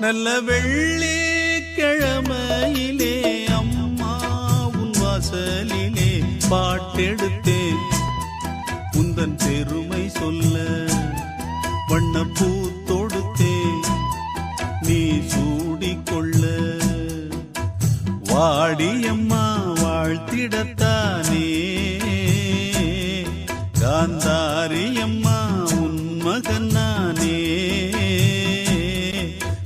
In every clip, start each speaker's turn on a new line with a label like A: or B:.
A: நல்ல வெள்ளி கிழமையிலே அம்மா உன் வாசலிலே பாட்டெடுத்தேன் உந்தன் பெருமை சொல்ல வண்ண பூ தொடுத்தேன் நீ சூடிக்கொள்ள. வாடியம்மா வாழ்த்திடத்தானே காந்தாரியம்மா உன் மகன்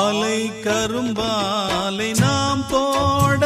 A: ஆலை கரும்பாலை நாம் போட